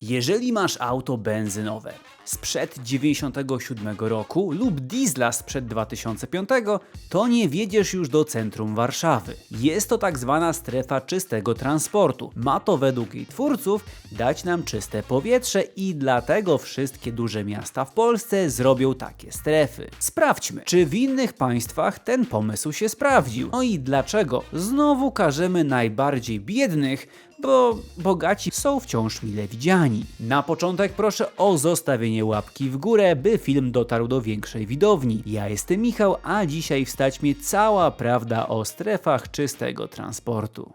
Jeżeli masz auto benzynowe sprzed 97 roku lub diesla sprzed 2005, to nie wiedziesz już do centrum Warszawy. Jest to tak zwana strefa czystego transportu. Ma to według jej twórców dać nam czyste powietrze i dlatego wszystkie duże miasta w Polsce zrobią takie strefy. Sprawdźmy, czy w innych państwach ten pomysł się sprawdził. No i dlaczego znowu każemy najbardziej biednych bo bogaci są wciąż mile widziani. Na początek proszę o zostawienie łapki w górę, by film dotarł do większej widowni. Ja jestem Michał, a dzisiaj wstać mi cała prawda o strefach czystego transportu.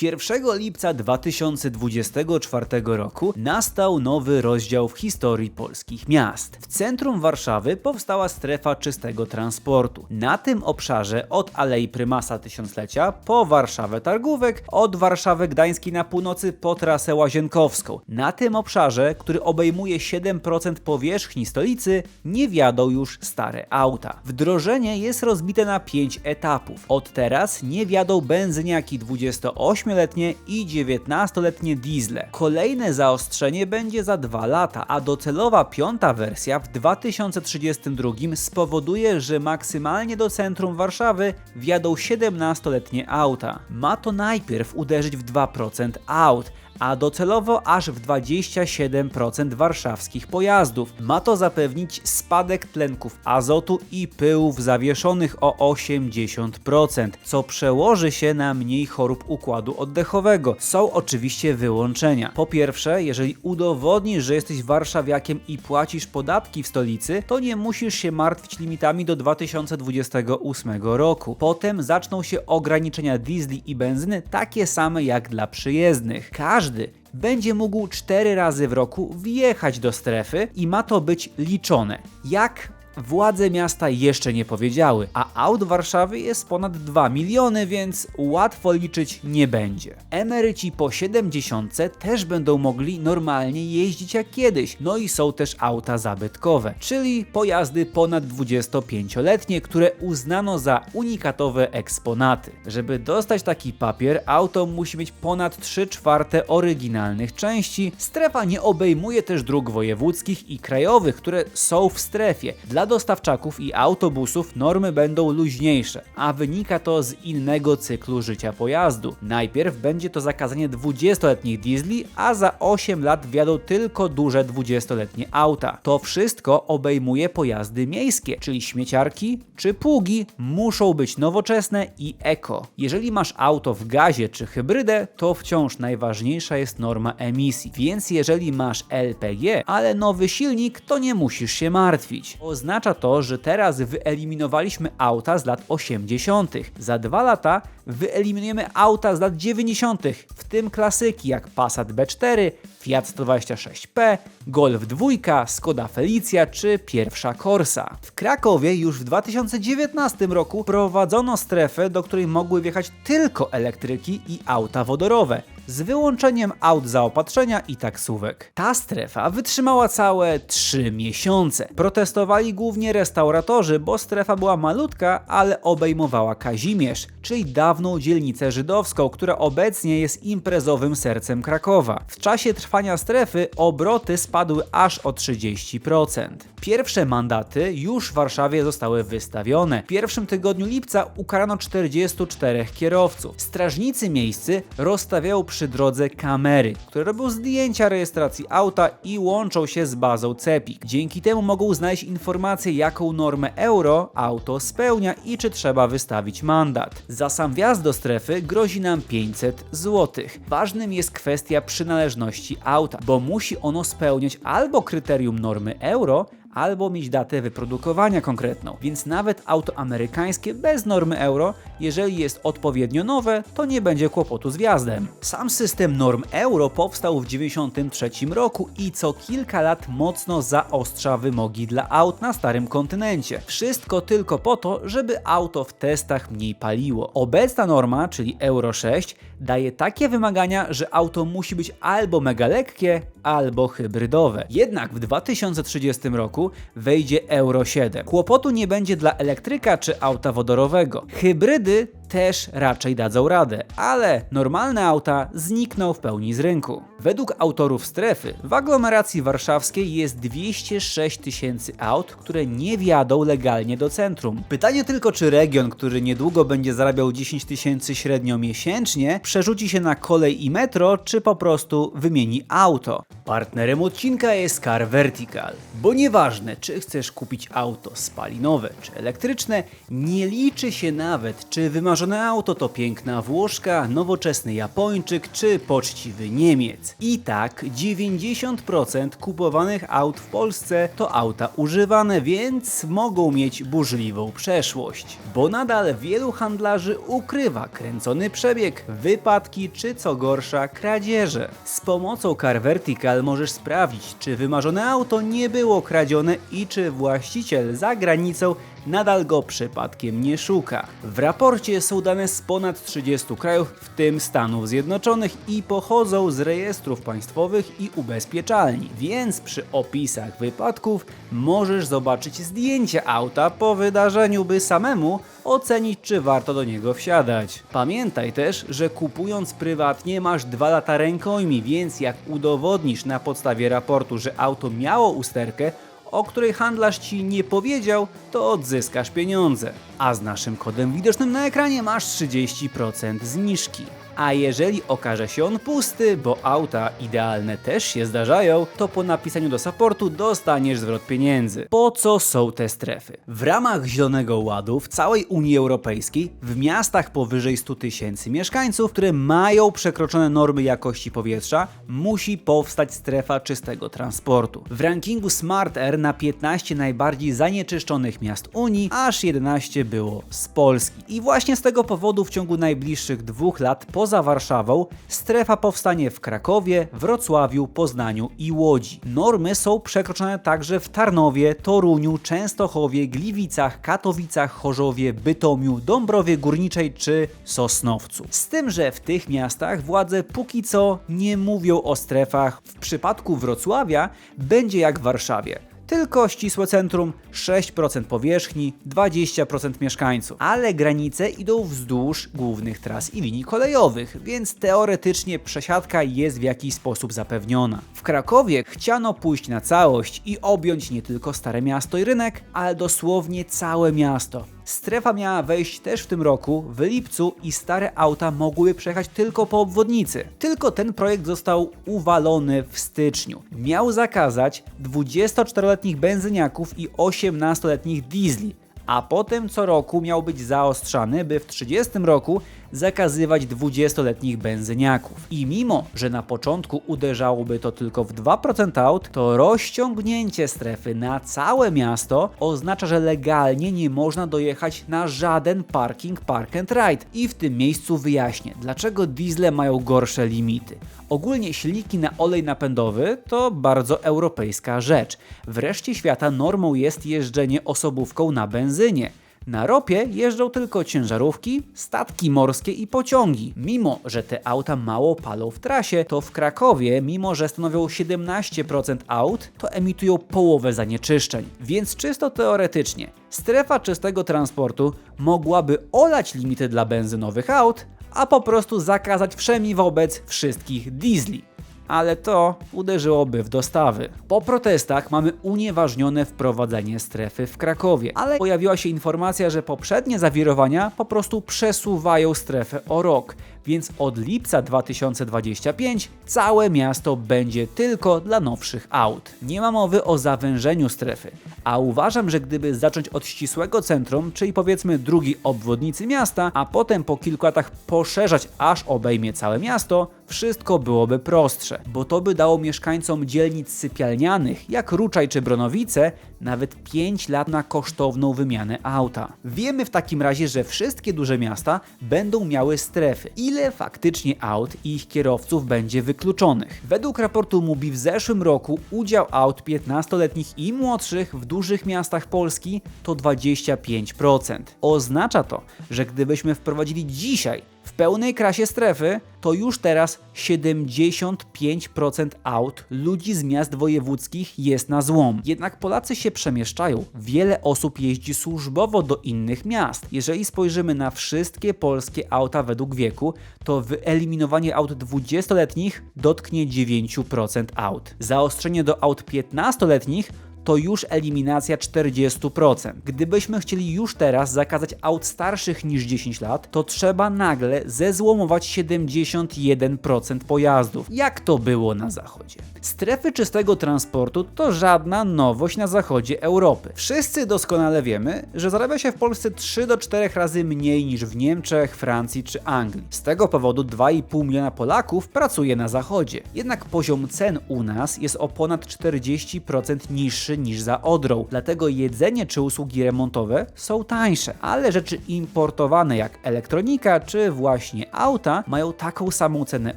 1 lipca 2024 roku nastał nowy rozdział w historii polskich miast. W centrum Warszawy powstała strefa czystego transportu. Na tym obszarze od Alei Prymasa Tysiąclecia po Warszawę Targówek, od Warszawy Gdańskiej na północy po trasę Łazienkowską. Na tym obszarze, który obejmuje 7% powierzchni stolicy, nie wjadą już stare auta. Wdrożenie jest rozbite na 5 etapów. Od teraz nie wjadą benzyniaki 28 letnie i 19-letnie diesle. Kolejne zaostrzenie będzie za 2 lata, a docelowa piąta wersja w 2032 spowoduje, że maksymalnie do centrum Warszawy wjadą 17-letnie auta. Ma to najpierw uderzyć w 2% aut, a docelowo aż w 27% warszawskich pojazdów. Ma to zapewnić spadek tlenków azotu i pyłów zawieszonych o 80%, co przełoży się na mniej chorób układu oddechowego. Są oczywiście wyłączenia. Po pierwsze, jeżeli udowodnisz, że jesteś warszawiakiem i płacisz podatki w stolicy, to nie musisz się martwić limitami do 2028 roku. Potem zaczną się ograniczenia diesli i benzyny takie same jak dla przyjezdnych. Każdy będzie mógł 4 razy w roku wjechać do strefy i ma to być liczone. Jak Władze miasta jeszcze nie powiedziały, a aut Warszawy jest ponad 2 miliony, więc łatwo liczyć nie będzie. Emeryci po 70 też będą mogli normalnie jeździć jak kiedyś. No i są też auta zabytkowe, czyli pojazdy ponad 25-letnie, które uznano za unikatowe eksponaty. Żeby dostać taki papier, auto musi mieć ponad 3 czwarte oryginalnych części. Strefa nie obejmuje też dróg wojewódzkich i krajowych, które są w strefie. Dla dla dostawczaków i autobusów normy będą luźniejsze, a wynika to z innego cyklu życia pojazdu. Najpierw będzie to zakazanie 20-letnich diesli, a za 8 lat wjadą tylko duże 20-letnie auta. To wszystko obejmuje pojazdy miejskie, czyli śmieciarki czy pługi muszą być nowoczesne i eko. Jeżeli masz auto w gazie czy hybrydę, to wciąż najważniejsza jest norma emisji. Więc jeżeli masz LPG, ale nowy silnik, to nie musisz się martwić. Oznacza oznacza to, że teraz wyeliminowaliśmy auta z lat 80. Za dwa lata wyeliminujemy auta z lat 90., w tym klasyki jak Passat B4, Fiat 126P, Golf 2, Skoda Felicia czy pierwsza Corsa. W Krakowie już w 2019 roku prowadzono strefę, do której mogły wjechać tylko elektryki i auta wodorowe z wyłączeniem aut zaopatrzenia i taksówek. Ta strefa wytrzymała całe 3 miesiące. Protestowali głównie restauratorzy, bo strefa była malutka, ale obejmowała Kazimierz, czyli dawną dzielnicę żydowską, która obecnie jest imprezowym sercem Krakowa. W czasie trwania strefy obroty spadły aż o 30%. Pierwsze mandaty już w Warszawie zostały wystawione. W pierwszym tygodniu lipca ukarano 44 kierowców. Strażnicy miejscy rozstawiają przy drodze kamery, które robią zdjęcia rejestracji auta i łączą się z bazą CEPIK. Dzięki temu mogą znaleźć informację, jaką normę euro auto spełnia i czy trzeba wystawić mandat. Za sam wjazd do strefy grozi nam 500 zł. Ważnym jest kwestia przynależności auta, bo musi ono spełniać albo kryterium normy euro, albo mieć datę wyprodukowania konkretną. Więc nawet auto amerykańskie bez normy euro, jeżeli jest odpowiednio nowe, to nie będzie kłopotu z wjazdem. Sam system norm euro powstał w 1993 roku i co kilka lat mocno zaostrza wymogi dla aut na starym kontynencie. Wszystko tylko po to, żeby auto w testach mniej paliło. Obecna norma, czyli Euro 6, daje takie wymagania, że auto musi być albo mega lekkie, albo hybrydowe. Jednak w 2030 roku wejdzie Euro 7. Kłopotu nie będzie dla elektryka czy auta wodorowego. Hybrydy też raczej dadzą radę, ale normalne auta znikną w pełni z rynku. Według autorów strefy w aglomeracji warszawskiej jest 206 tysięcy aut, które nie wjadą legalnie do centrum. Pytanie tylko, czy region, który niedługo będzie zarabiał 10 tysięcy średnio miesięcznie, przerzuci się na kolej i metro, czy po prostu wymieni auto. Partnerem odcinka jest Car Vertical, bo nieważne, czy chcesz kupić auto spalinowe czy elektryczne, nie liczy się nawet, czy wymarzone auto to piękna Włoszka, nowoczesny Japończyk czy poczciwy Niemiec. I tak 90% kupowanych aut w Polsce to auta używane, więc mogą mieć burzliwą przeszłość. Bo nadal wielu handlarzy ukrywa kręcony przebieg, wypadki czy co gorsza kradzieże. Z pomocą Car Vertical możesz sprawdzić, czy wymarzone auto nie było kradzione i czy właściciel za granicą nadal go przypadkiem nie szuka. W raporcie są dane z ponad 30 krajów, w tym Stanów Zjednoczonych i pochodzą z rejestrów państwowych i ubezpieczalni, więc przy opisach wypadków możesz zobaczyć zdjęcie auta po wydarzeniu, by samemu ocenić, czy warto do niego wsiadać. Pamiętaj też, że kupując prywatnie masz dwa lata rękojmi, więc jak udowodnisz na podstawie raportu, że auto miało usterkę, o której handlarz Ci nie powiedział, to odzyskasz pieniądze. A z naszym kodem widocznym na ekranie masz 30% zniżki. A jeżeli okaże się on pusty, bo auta idealne też się zdarzają, to po napisaniu do supportu dostaniesz zwrot pieniędzy. Po co są te strefy? W ramach Zielonego Ładu w całej Unii Europejskiej, w miastach powyżej 100 tysięcy mieszkańców, które mają przekroczone normy jakości powietrza, musi powstać strefa czystego transportu. W rankingu Smart Air na 15 najbardziej zanieczyszczonych miast Unii, aż 11 było z Polski. I właśnie z tego powodu w ciągu najbliższych dwóch lat poza Warszawą strefa powstanie w Krakowie, Wrocławiu, Poznaniu i Łodzi. Normy są przekroczone także w Tarnowie, Toruniu, Częstochowie, Gliwicach, Katowicach, Chorzowie, Bytomiu, Dąbrowie Górniczej czy Sosnowcu. Z tym, że w tych miastach władze póki co nie mówią o strefach. W przypadku Wrocławia będzie jak w Warszawie tylko ścisłe centrum 6% powierzchni, 20% mieszkańców. Ale granice idą wzdłuż głównych tras i linii kolejowych, więc teoretycznie przesiadka jest w jakiś sposób zapewniona. W Krakowie chciano pójść na całość i objąć nie tylko Stare Miasto i rynek, ale dosłownie całe miasto. Strefa miała wejść też w tym roku, w lipcu i stare auta mogły przejechać tylko po obwodnicy. Tylko ten projekt został uwalony w styczniu. Miał zakazać 24-letnich benzyniaków i 18-letnich diesli, a potem co roku miał być zaostrzany, by w 30 roku zakazywać 20-letnich benzyniaków. I mimo, że na początku uderzałoby to tylko w 2% aut, to rozciągnięcie strefy na całe miasto oznacza, że legalnie nie można dojechać na żaden parking park and ride. I w tym miejscu wyjaśnię, dlaczego diesle mają gorsze limity. Ogólnie silniki na olej napędowy to bardzo europejska rzecz. W reszcie świata normą jest jeżdżenie osobówką na benzynie. Na ropie jeżdżą tylko ciężarówki, statki morskie i pociągi. Mimo, że te auta mało palą w trasie, to w Krakowie, mimo że stanowią 17% aut, to emitują połowę zanieczyszczeń. Więc czysto teoretycznie, strefa czystego transportu mogłaby olać limity dla benzynowych aut, a po prostu zakazać wszemi wobec wszystkich diesli ale to uderzyłoby w dostawy. Po protestach mamy unieważnione wprowadzenie strefy w Krakowie, ale pojawiła się informacja, że poprzednie zawirowania po prostu przesuwają strefę o rok więc od lipca 2025 całe miasto będzie tylko dla nowszych aut. Nie ma mowy o zawężeniu strefy, a uważam, że gdyby zacząć od ścisłego centrum, czyli powiedzmy drugiej obwodnicy miasta, a potem po kilku latach poszerzać aż obejmie całe miasto, wszystko byłoby prostsze, bo to by dało mieszkańcom dzielnic sypialnianych, jak Ruczaj czy Bronowice, nawet 5 lat na kosztowną wymianę auta. Wiemy w takim razie, że wszystkie duże miasta będą miały strefy. Ile faktycznie aut i ich kierowców będzie wykluczonych? Według raportu MUBI w zeszłym roku udział aut 15-letnich i młodszych w dużych miastach Polski to 25%. Oznacza to, że gdybyśmy wprowadzili dzisiaj W pełnej krasie strefy to już teraz 75% aut ludzi z miast wojewódzkich jest na złom. Jednak Polacy się przemieszczają. Wiele osób jeździ służbowo do innych miast. Jeżeli spojrzymy na wszystkie polskie auta według wieku, to wyeliminowanie aut 20-letnich dotknie 9% aut. Zaostrzenie do aut 15-letnich to już eliminacja 40%. Gdybyśmy chcieli już teraz zakazać aut starszych niż 10 lat, to trzeba nagle zezłomować 71% pojazdów, jak to było na zachodzie. Strefy czystego transportu to żadna nowość na zachodzie Europy. Wszyscy doskonale wiemy, że zarabia się w Polsce 3 do 4 razy mniej niż w Niemczech, Francji czy Anglii. Z tego powodu 2,5 miliona Polaków pracuje na zachodzie. Jednak poziom cen u nas jest o ponad 40% niższy niż za Odrą, dlatego jedzenie czy usługi remontowe są tańsze, ale rzeczy importowane jak elektronika czy właśnie auta mają taką samą cenę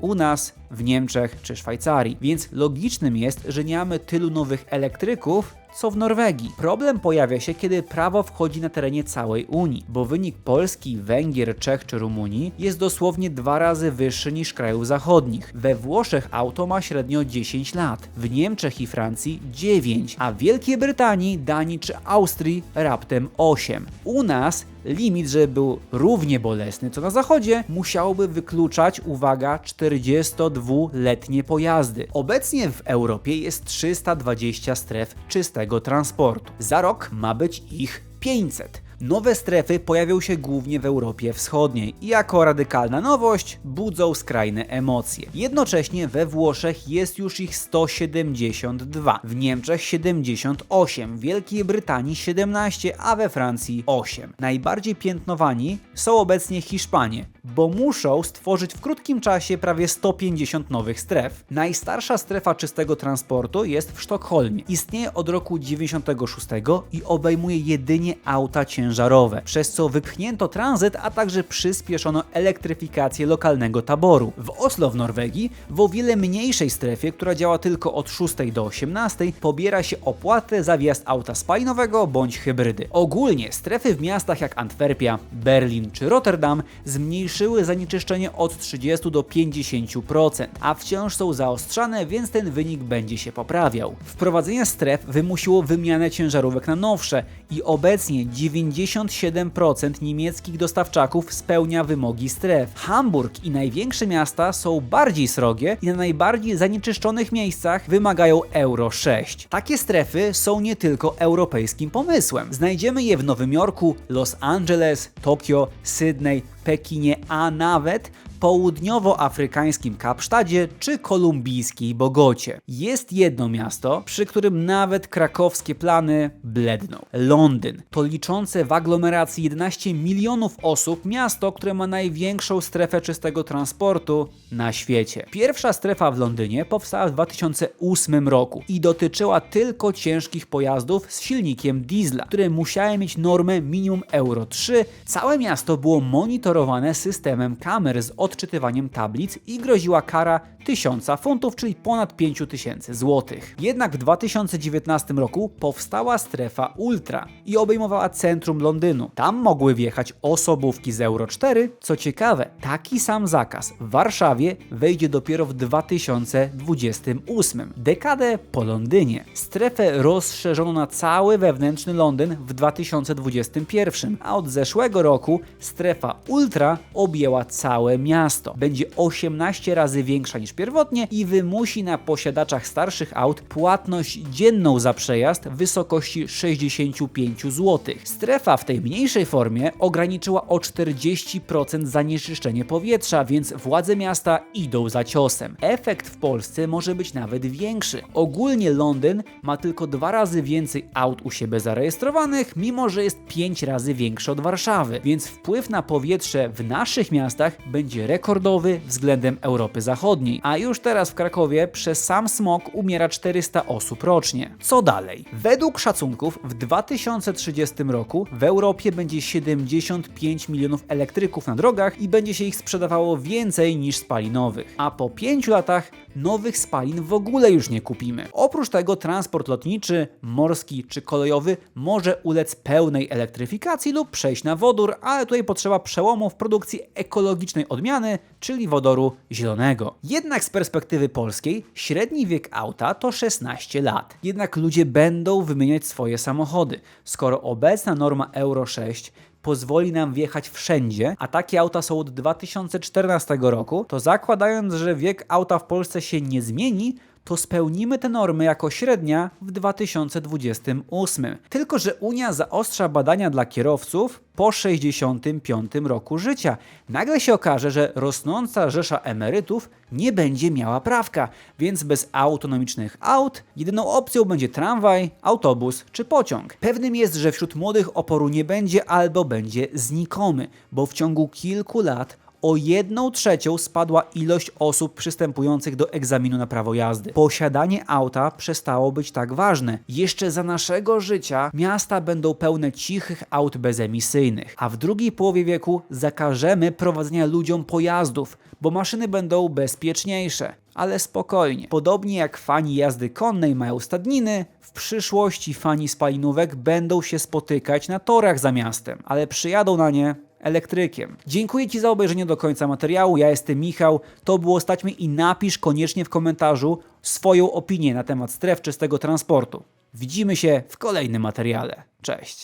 u nas, w Niemczech czy Szwajcarii, więc logicznym jest, że nie mamy tylu nowych elektryków, co w Norwegii. Problem pojawia się, kiedy prawo wchodzi na terenie całej Unii, bo wynik Polski, Węgier, Czech czy Rumunii jest dosłownie dwa razy wyższy niż krajów zachodnich. We Włoszech auto ma średnio 10 lat, w Niemczech i Francji 9, a w Wielkiej Brytanii, Danii czy Austrii raptem 8. U nas limit, żeby był równie bolesny co na zachodzie, musiałby wykluczać, uwaga, 42-letnie pojazdy. Obecnie w Europie jest 320 stref czystego transportu. Za rok ma być ich 500. Nowe strefy pojawią się głównie w Europie Wschodniej i jako radykalna nowość budzą skrajne emocje. Jednocześnie we Włoszech jest już ich 172, w Niemczech 78, w Wielkiej Brytanii 17, a we Francji 8. Najbardziej piętnowani są obecnie Hiszpanie, bo muszą stworzyć w krótkim czasie prawie 150 nowych stref. Najstarsza strefa czystego transportu jest w Sztokholmie. Istnieje od roku 96 i obejmuje jedynie auta ciężarowe, przez co wypchnięto tranzyt, a także przyspieszono elektryfikację lokalnego taboru. W Oslo w Norwegii, w o wiele mniejszej strefie, która działa tylko od 6 do 18, pobiera się opłatę za wjazd auta spalinowego bądź hybrydy. Ogólnie strefy w miastach jak Antwerpia, Berlin czy Rotterdam zmniejszyły zanieczyszczenie od 30 do 50%, a wciąż są zaostrzane, więc ten wynik będzie się poprawiał. Wprowadzenie stref wymusiło wymianę ciężarówek na nowsze i obecnie 97% niemieckich dostawczaków spełnia wymogi stref. Hamburg i największe miasta są bardziej srogie i na najbardziej zanieczyszczonych miejscach wymagają Euro 6. Takie strefy są nie tylko europejskim pomysłem. Znajdziemy je w Nowym Jorku, Los Angeles, Tokio, Sydney, Pekinie, a nawet południowoafrykańskim Kapsztadzie czy kolumbijskiej Bogocie. Jest jedno miasto, przy którym nawet krakowskie plany bledną. Londyn. To liczące w aglomeracji 11 milionów osób miasto, które ma największą strefę czystego transportu na świecie. Pierwsza strefa w Londynie powstała w 2008 roku i dotyczyła tylko ciężkich pojazdów z silnikiem diesla, które musiały mieć normę minimum Euro 3. Całe miasto było monitorowane systemem kamer z odczytywaniem tablic i groziła kara 1000 funtów, czyli ponad 5000 złotych. Jednak w 2019 roku powstała strefa Ultra i obejmowała centrum Londynu. Tam mogły wjechać osobówki z Euro 4. Co ciekawe, taki sam zakaz w Warszawie wejdzie dopiero w 2028, dekadę po Londynie. Strefę rozszerzono na cały wewnętrzny Londyn w 2021, a od zeszłego roku strefa Ultra objęła całe miasto. Będzie 18 razy większa niż pierwotnie i wymusi na posiadaczach starszych aut płatność dzienną za przejazd w wysokości 65 zł. Strefa w tej mniejszej formie ograniczyła o 40% zanieczyszczenie powietrza, więc władze miasta idą za ciosem. Efekt w Polsce może być nawet większy. Ogólnie Londyn ma tylko dwa razy więcej aut u siebie zarejestrowanych, mimo że jest 5 razy większy od Warszawy, więc wpływ na powietrze w naszych miastach będzie rekordowy względem Europy Zachodniej, a już teraz w Krakowie przez sam smog umiera 400 osób rocznie. Co dalej? Według szacunków w 2030 roku w Europie będzie 75 milionów elektryków na drogach i będzie się ich sprzedawało więcej niż spalinowych. A po 5 latach nowych spalin w ogóle już nie kupimy. Oprócz tego transport lotniczy, morski czy kolejowy może ulec pełnej elektryfikacji lub przejść na wodór, ale tutaj potrzeba przełomu w produkcji ekologicznej odmiany, czyli wodoru zielonego. Jednak z perspektywy polskiej średni wiek auta to 16 lat. Jednak ludzie będą wymieniać swoje samochody. Skoro obecna norma Euro 6 pozwoli nam wjechać wszędzie, a takie auta są od 2014 roku, to zakładając, że wiek auta w Polsce się nie zmieni, to spełnimy te normy jako średnia w 2028. Tylko, że Unia zaostrza badania dla kierowców po 65 roku życia. Nagle się okaże, że rosnąca rzesza emerytów nie będzie miała prawka, więc bez autonomicznych aut jedyną opcją będzie tramwaj, autobus czy pociąg. Pewnym jest, że wśród młodych oporu nie będzie albo będzie znikomy, bo w ciągu kilku lat o jedną trzecią spadła ilość osób przystępujących do egzaminu na prawo jazdy. Posiadanie auta przestało być tak ważne. Jeszcze za naszego życia miasta będą pełne cichych aut bezemisyjnych, a w drugiej połowie wieku zakażemy prowadzenia ludziom pojazdów, bo maszyny będą bezpieczniejsze. Ale spokojnie. Podobnie jak fani jazdy konnej mają stadniny, w przyszłości fani spalinówek będą się spotykać na torach za miastem, ale przyjadą na nie elektrykiem. Dziękuję Ci za obejrzenie do końca materiału. Ja jestem Michał. To było Staćmy i napisz koniecznie w komentarzu swoją opinię na temat stref czystego transportu. Widzimy się w kolejnym materiale. Cześć.